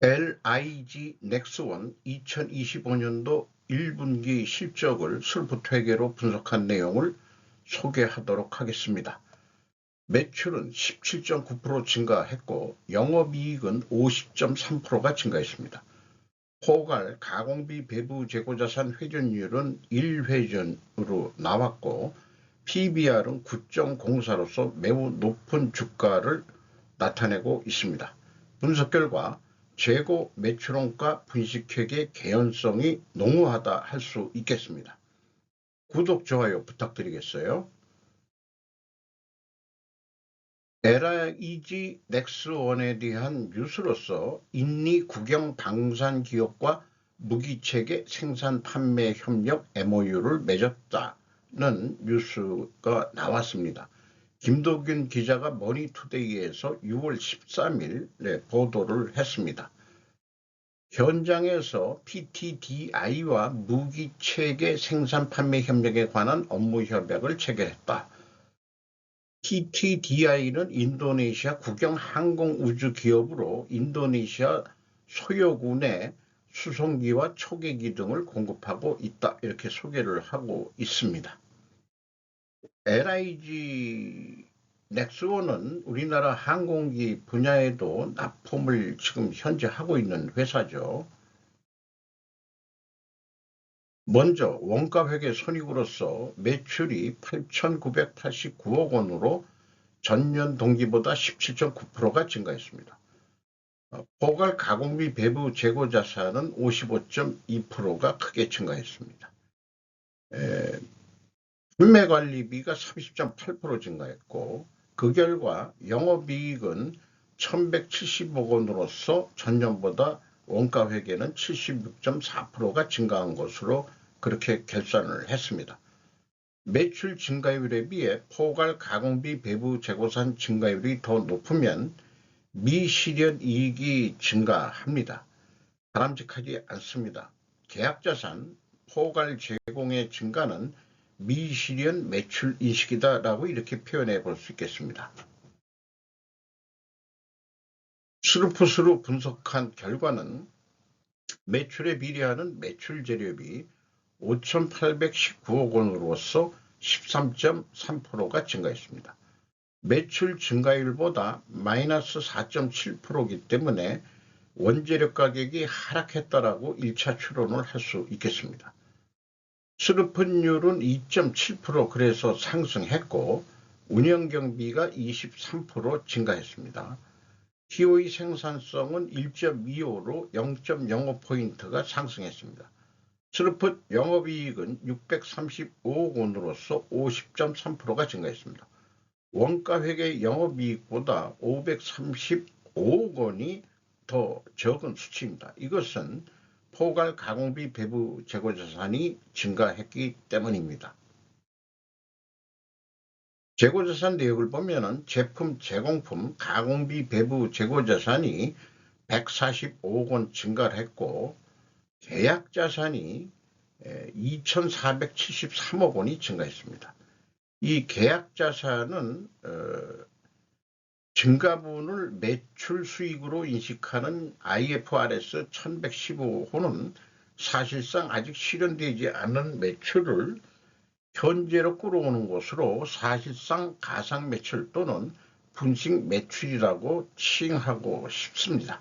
LIG 넥스원 2025년도 1분기 실적을 슬프퇴계로 분석한 내용을 소개하도록 하겠습니다. 매출은 17.9% 증가했고 영업이익은 50.3%가 증가했습니다. 포괄 가공비 배부 재고자산 회전율은 1회전으로 나왔고 PBR은 9.04로서 매우 높은 주가를 나타내고 있습니다. 분석 결과 재고 매출원가 분식회계 개연성이 농후하다 할 수 있겠습니다. 구독, 좋아요 부탁드리겠어요. LIG 넥스원에 대한 뉴스로서 인리 국영 방산 기업과 무기체계 생산 판매 협력 MOU를 맺었다는 뉴스가 나왔습니다. 김도균 기자가 머니투데이에서 6월 13일 보도를 했습니다. 현장에서 PTDI와 무기체계 생산 판매 협력에 관한 업무 협약을 체결했다. PTDI는 인도네시아 국영 항공우주 기업으로 인도네시아 소요군의 수송기와 초계기 등을 공급하고 있다. 이렇게 소개를 하고 있습니다. LIG 넥스원은 우리나라 항공기 분야에도 납품을 지금 현재 하고 있는 회사죠. 먼저 원가 회계 손익으로서 매출이 8,989억 원으로 전년 동기보다 17.9%가 증가했습니다. 포괄 가공비 배부 재고 자산은 55.2%가 크게 증가했습니다. 에, 판매 관리비가 30.8% 증가했고 그 결과 영업이익은 1170억 원으로서 전년보다 원가 회계는 76.4%가 증가한 것으로 그렇게 결산을 했습니다. 매출 증가율에 비해 포괄 가공비 배부 재고산 증가율이 더 높으면 미실현 이익이 증가합니다. 바람직하지 않습니다. 계약자산 포괄 제공의 증가는 미실현 매출 인식이다라고 이렇게 표현해 볼 수 있겠습니다. 스루프스로 분석한 결과는 매출에 비례하는 매출 재료비 5,819억 원으로서 13.3%가 증가했습니다. 매출 증가율보다 마이너스 4.7%이기 때문에 원재료 가격이 하락했다라고 1차 추론을 할 수 있겠습니다. 수르픈율은 2.7% 그래서 상승했고 운영경비가 23% 증가했습니다. TOE 생산성은 1.25로 0.05포인트가 상승했습니다. 스루풋 영업이익은 635억 원으로서 50.3%가 증가했습니다. 원가회계 영업이익보다 535억 원이 더 적은 수치입니다. 이것은 포괄 가공비 배부 재고 자산이 증가했기 때문입니다. 재고 자산 내역을 보면 제품 제공품 가공비 배부 재고 자산이 145억 원 증가를 했고 계약 자산이 2,473억 원이 증가했습니다. 이 계약 자산은 어, 증가분을 매출 수익으로 인식하는 IFRS 1115호는 사실상 아직 실현되지 않은 매출을 현재로 끌어오는 것으로 사실상 가상 매출 또는 분식 매출이라고 칭하고 싶습니다.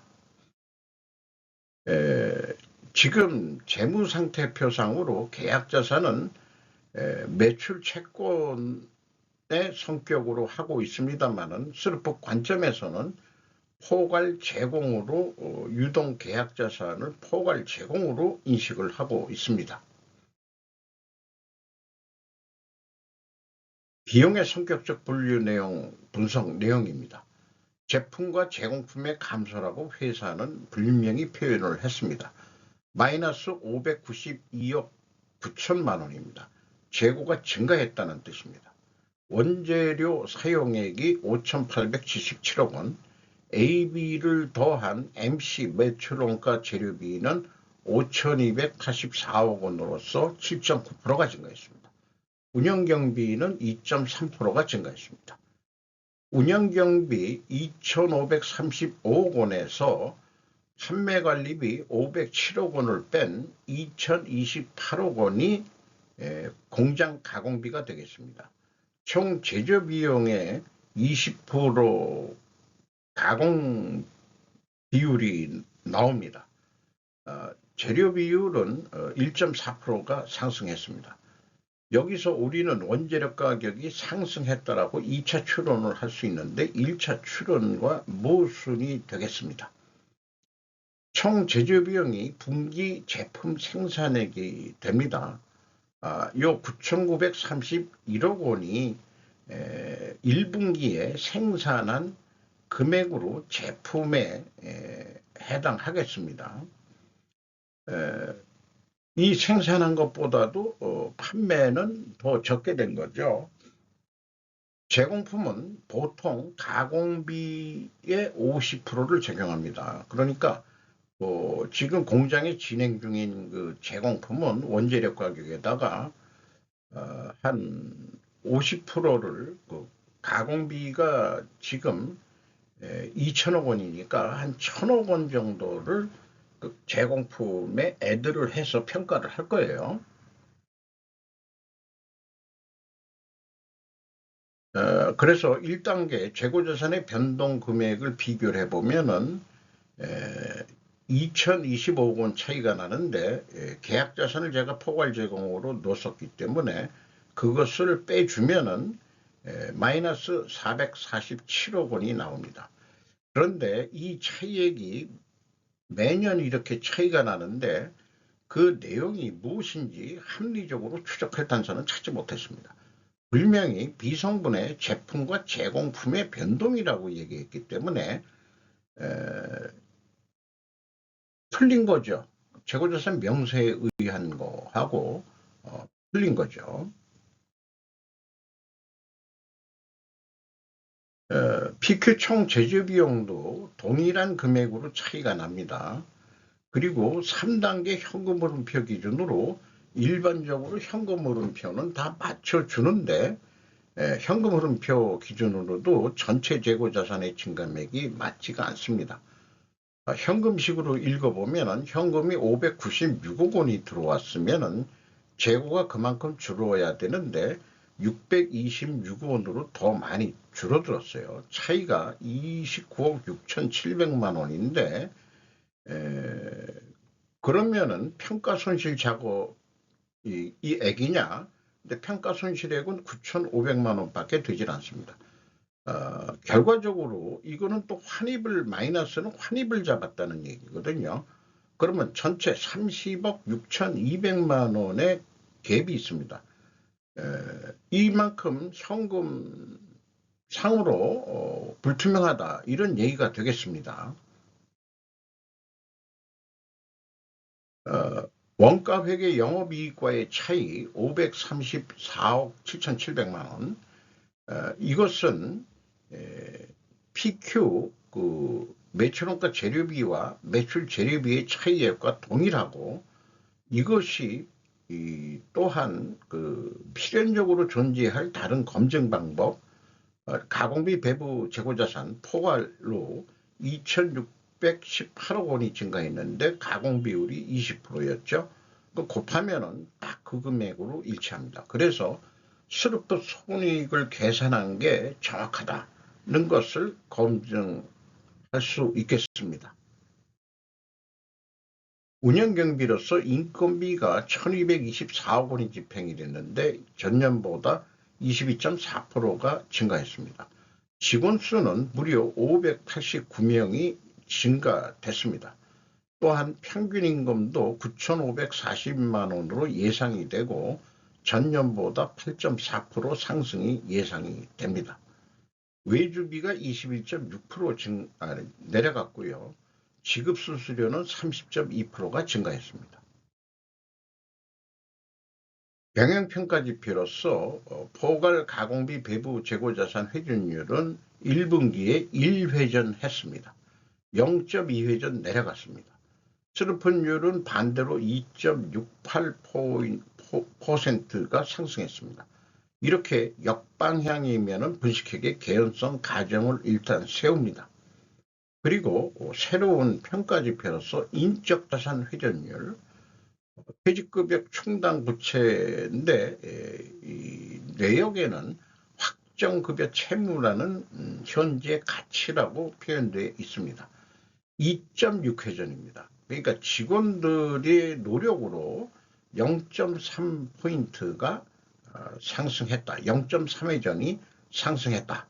에, 지금 재무상태표상으로 계약자산은 매출 채권 의 성격으로 하고 있습니다만은 슬프 관점에서는 포괄 제공으로 어, 유동 계약 자산을 포괄 제공으로 인식을 하고 있습니다. 비용의 성격적 분류 내용 분석 내용입니다. 제품과 제공품의 감소라고 회사는 분명히 표현을 했습니다. 마이너스 592억 9천만 원입니다. 재고가 증가했다는 뜻입니다. 원재료 사용액이 5,877억 원, AB를 더한 MC 매출원가 재료비는 5,284억 원으로서 7.9%가 증가했습니다. 운영경비는 2.3%가 증가했습니다. 운영경비 2,535억 원에서 판매관리비 507억 원을 뺀 2028억 원이 에, 공장 가공비가 되겠습니다. 총 제조 비용의 20% 가공 비율이 나옵니다. 어, 재료 비율은 어, 1.4%가 상승했습니다. 여기서 우리는 원재료 가격이 상승했다라고 2차 추론을 할 수 있는데 1차 추론과 모순이 되겠습니다. 총 제조 비용이 분기 제품 생산액이 됩니다. 아, 요 9,931억 원이 에, 1분기에 생산한 금액으로 제품에 에, 해당하겠습니다. 에, 이 생산한 것보다도 어, 판매는 더 적게 된 거죠. 제공품은 보통 가공비의 50%를 적용합니다. 그러니까 어, 지금 공장에 진행 중인 그 제공품은 원재료 가격에다가 어, 한 50%를 그 가공비가 지금 2천억 원이니까 한 1천억 원 정도를 그 제공품에 애들을 해서 평가를 할 거예요. 어, 그래서 1단계 재고자산의 변동 금액을 비교를 해보면은 2025억 원 차이가 나는데 에, 계약 자산을 제가 포괄 제공으로 넣었기 때문에 그것을 빼주면은 에, 마이너스 447억 원이 나옵니다. 그런데 이 차이액이 매년 이렇게 차이가 나는데 그 내용이 무엇인지 합리적으로 추적할 단서는 찾지 못했습니다. 분명히 비성분의 제품과 제공품의 변동이라고 얘기했기 때문에 에, 틀린 거죠. 재고자산 명세에 의한 거하고 어, 틀린 거죠. 어, PQ 총 제조 비용도 동일한 금액으로 차이가 납니다. 그리고 3단계 현금 흐름표 기준으로 일반적으로 현금 흐름표는 다 맞춰주는데 에, 현금 흐름표 기준으로도 전체 재고 자산의 증감액이 맞지가 않습니다. 아, 현금식으로 읽어보면 현금이 596억 원이 들어왔으면 재고가 그만큼 줄어야 되는데 626억 원으로 더 많이 줄어들었어요. 차이가 29억 6,700만 원인데 에, 그러면은 평가 손실 작업이 이 액이냐? 근데 평가 손실액은 9,500만 원밖에 되질 않습니다. 어, 결과적으로 이거는 또 환입을 마이너스는 환입을 잡았다는 얘기거든요. 그러면 전체 30억 6,200만 원의 갭이 있습니다. 에, 이만큼 현금 상으로 어, 불투명하다 이런 얘기가 되겠습니다. 어, 원가 회계 영업이익과의 차이 534억 7,700만 원. 어, 이것은 에, PQ 그 매출원가 재료비와 매출 재료비의 차이액과 동일하고 이것이 이 또한 그 필연적으로 존재할 다른 검증 방법 어, 가공비 배부 재고자산 포괄로 2,618억 원이 증가했는데 가공 비율이 20%였죠. 그 곱하면은 딱 그 금액으로 일치합니다. 그래서 수르프 손익을 계산한 게 정확하다 는 것을 검증할 수 있겠습니다. 운영경비로서 인건비가 1224억 원이 집행이 됐는데 전년보다 22.4%가 증가했습니다. 직원 수는 무려 589명이 증가됐습니다. 또한 평균 임금도 9,540만 원으로 예상이 되고 전년보다 8.4% 상승이 예상이 됩니다. 외주비가 21.6% 증, 아, 내려갔고요. 지급 수수료는 30.2%가 증가했습니다. 영향평가 지표로서 어, 포괄 가공비 배부 재고자산 회전율은 1분기에 1회전했습니다. 0.2회전 내려갔습니다. 스루픈율은 반대로 2.68%가 상승했습니다. 이렇게 역방향이면 분식회계 개연성 가정을 일단 세웁니다. 그리고 새로운 평가지표로서 인적자산 회전율, 퇴직급여 충당 부채인데 내역에는 확정급여 채무라는 음, 현재 가치라고 표현되어 있습니다. 2.6회전입니다. 그러니까 직원들의 노력으로 0.3포인트가 어, 상승했다. 0.3회전이 상승했다.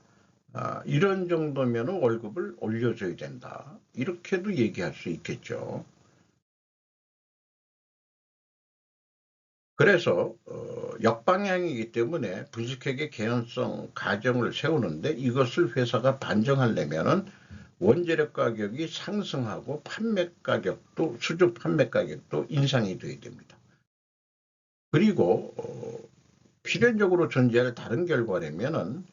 아, 이런 정도면 월급을 올려줘야 된다. 이렇게도 얘기할 수 있겠죠. 그래서 어, 역방향이기 때문에 분식회계 개연성 가정을 세우는데 이것을 회사가 반정하려면은 원재료 가격이 상승하고 판매 가격도 수주 판매 가격도 인상이 돼야 됩니다. 그리고 어, 필연적으로 존재할 다른 결과라면은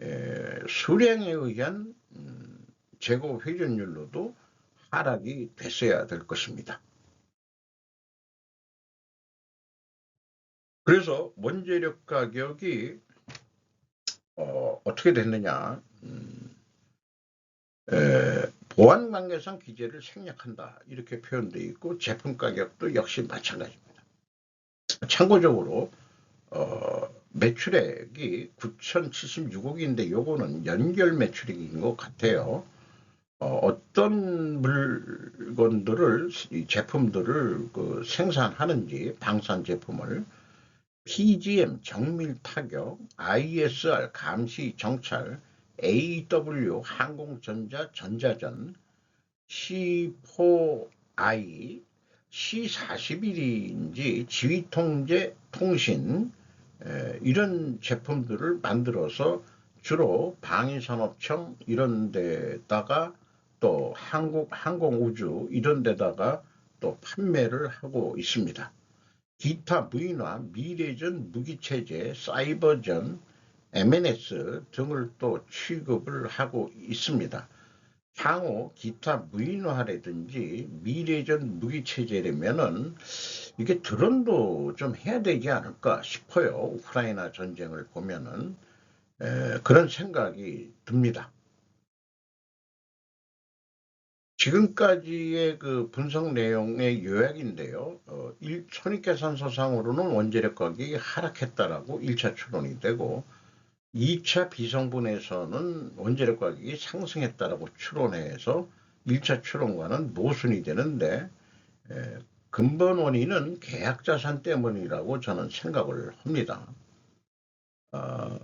에, 수량에 의한 음, 재고 회전율로도 하락이 됐어야 될 것입니다. 그래서 원재력 가격이 어, 떻게 됐느냐 음, 에, 보안 관계상 기재를 생략한다 이렇게 표현되어 있고 제품 가격도 역시 마찬가지입니다. 참고적으로 어, 매출액이 9,076억인데 요거는 연결 매출액인 것 같아요. 어, 떤 물건들을 이 제품들을 그 생산하는지 방산 제품을 PGM 정밀 타격, ISR 감시 정찰, AW 항공전자 전자전, C4I, C41인지 지휘통제 통신 에, 이런 제품들을 만들어서 주로 방위산업청 이런 데다가 또 한국 항공우주 이런 데다가 또 판매를 하고 있습니다. 기타 무인화, 미래전 무기체제, 사이버전, MNS 등을 또 취급을 하고 있습니다. 향후 기타 무인화라든지 미래전 무기체제라면은 이게 드론도 좀 해야 되지 않을까 싶어요. 우크라이나 전쟁을 보면은 에, 그런 생각이 듭니다. 지금까지의 그 분석 내용의 요약인데요. 어, 손익계산서상으로는 원재력 가격이 하락했다라고 1차 추론이 되고 2차 비성분에서는 원재력 가격이 상승했다라고 추론해서 1차 추론과는 모순이 되는데 에, 근본 원인은 계약자산 때문이라고 저는 생각을 합니다. 어,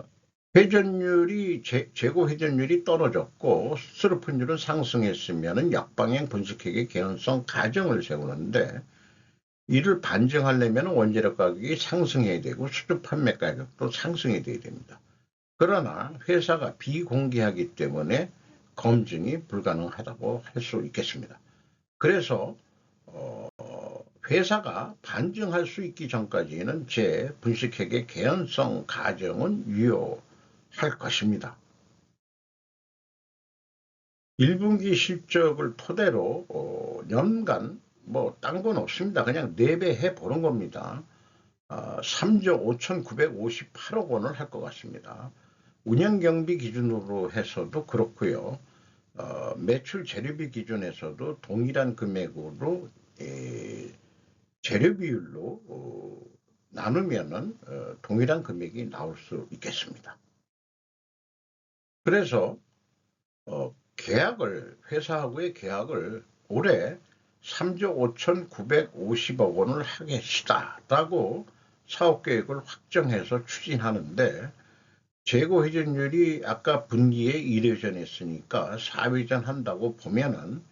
회전율이 재, 고 회전율이 떨어졌고 스루픈율은 상승했으면 역방향 분식회계 개연성 가정을 세우는데 이를 반증하려면 원재력 가격이 상승해야 되고 수주 판매 가격도 상승해야 됩니다. 그러나 회사가 비공개하기 때문에 검증이 불가능하다고 할 수 있겠습니다. 그래서 어, 회사가 반증할 수 있기 전까지는 제 분식회계 개연성 가정은 유효할 것입니다. 1분기 실적을 토대로 어, 연간 뭐 딴 건 없습니다. 그냥 4배 해보는 겁니다. 어, 3조 5,958억 원을 할 것 같습니다. 운영 경비 기준으로 해서도 그렇고요. 어, 매출 재료비 기준에서도 동일한 금액으로 에, 재료 비율로 어, 나누면은 어, 동일한 금액이 나올 수 있겠습니다. 그래서 어, 계약을 회사하고의 계약을 올해 3조 5,950억 원을 하겠시다라고 사업계획을 확정해서 추진하는데 재고 회전율이 아까 분기에 1회전 했으니까 4회전 한다고 보면은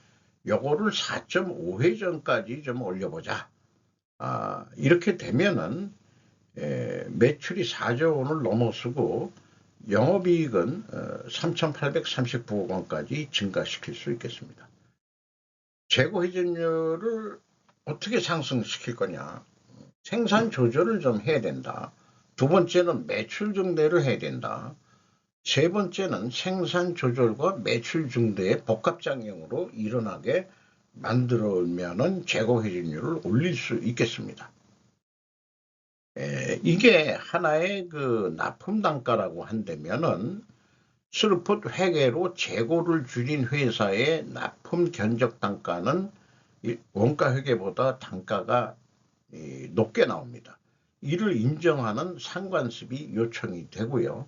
요거를 4.5회전까지 좀 올려보자. 아, 이렇게 되면은 에, 매출이 4조 원을 넘어서고 영업이익은 어, 3,839억 원까지 증가시킬 수 있겠습니다. 재고 회전율을 어떻게 상승시킬 거냐? 생산 조절을 좀 해야 된다. 두 번째는 매출 증대를 해야 된다. 세 번째는 생산 조절과 매출 증대의 복합작용으로 일어나게 만들면은 재고 회전율을 올릴 수 있겠습니다. 에, 이게 하나의 그 납품 단가라고 한다면은 스루풋 회계로 재고를 줄인 회사의 납품 견적 단가는 이 원가 회계보다 단가가 이, 높게 나옵니다. 이를 인정하는 상관습이 요청이 되고요.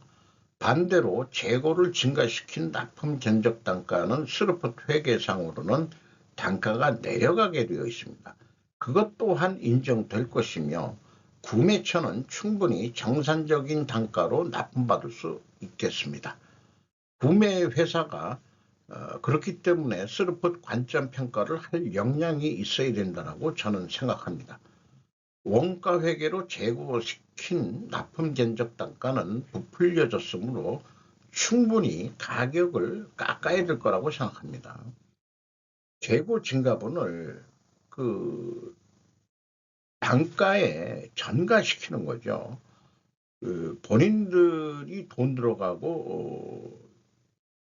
반대로 재고를 증가시킨 납품 견적 단가는 스루풋 회계상으로는 단가가 내려가게 되어 있습니다. 그것 또한 인정될 것이며 구매처는 충분히 정산적인 단가로 납품받을 수 있겠습니다. 구매 회사가 어, 그렇기 때문에 스루풋 관점 평가를 할 역량이 있어야 된다고 저는 생각합니다. 원가 회계로 재고시킨 납품 견적 단가는 부풀려졌으므로 충분히 가격을 깎아야 될 거라고 생각합니다. 재고 증가분을 그 단가에 전가시키는 거죠. 그 본인들이 돈 들어가고 어,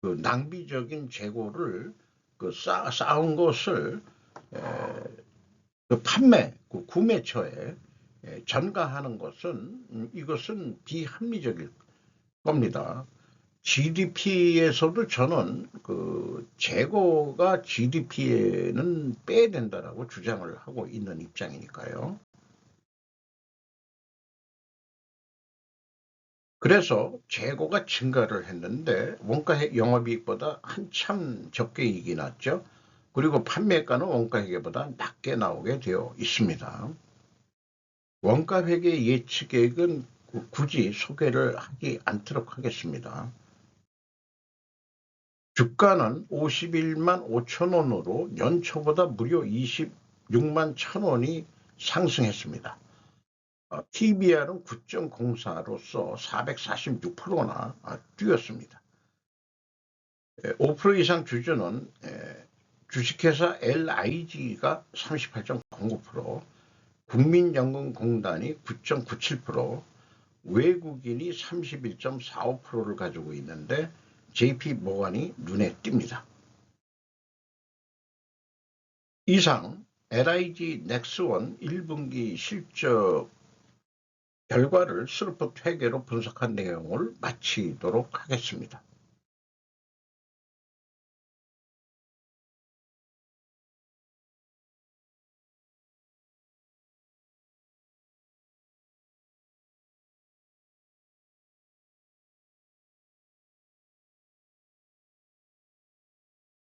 그 낭비적인 재고를 그 쌓, 쌓은 것을 에, 그 판매, 그 구매처에 에, 전가하는 것은 음, 이것은 비합리적일 겁니다. GDP에서도 저는 그 재고가 GDP에는 빼야 된다라고 주장을 하고 있는 입장이니까요. 그래서 재고가 증가를 했는데 원가 영업이익보다 한참 적게 이익이 났죠. 그리고 판매가는 원가 회계보다 낮게 나오게 되어 있습니다. 원가 회계 예측액은 구- 굳이 소개를 하지 않도록 하겠습니다. 주가는 51만 5천 원으로 연초보다 무려 26만 천 원이 상승했습니다. TBR은 9.04로서 446%나 뛰었습니다. 5% 이상 주주는 에, 주식회사 LIG가 38.09%, 국민연금공단이 9.97%, 외국인이 31.45%를 가지고 있는데 JP 모간이 눈에 띕니다. 이상 LIG 넥스원 1분기 실적 결과를 스루풋 회계로 분석한 내용을 마치도록 하겠습니다.